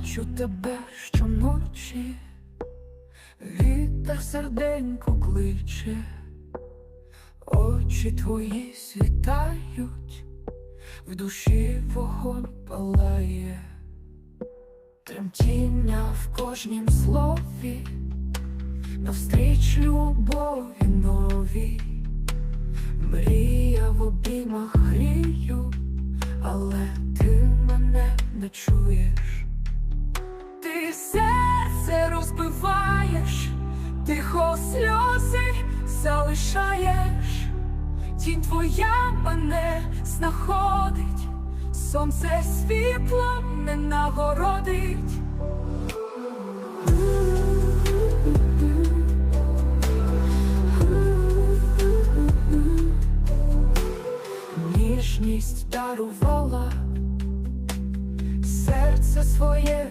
бачу тебе щоночі, вітер серденько кличе, очі твої світають, в душі вогонь палає, тремтіння в кожнім слові, навстріч любові новій, мрія в обіймах грію, але ти мене не чуєш. Тихо сльози залишаєш, тінь твоя мене знаходить, сонце світлом не нагородить. Ніжність дарувала, серце своє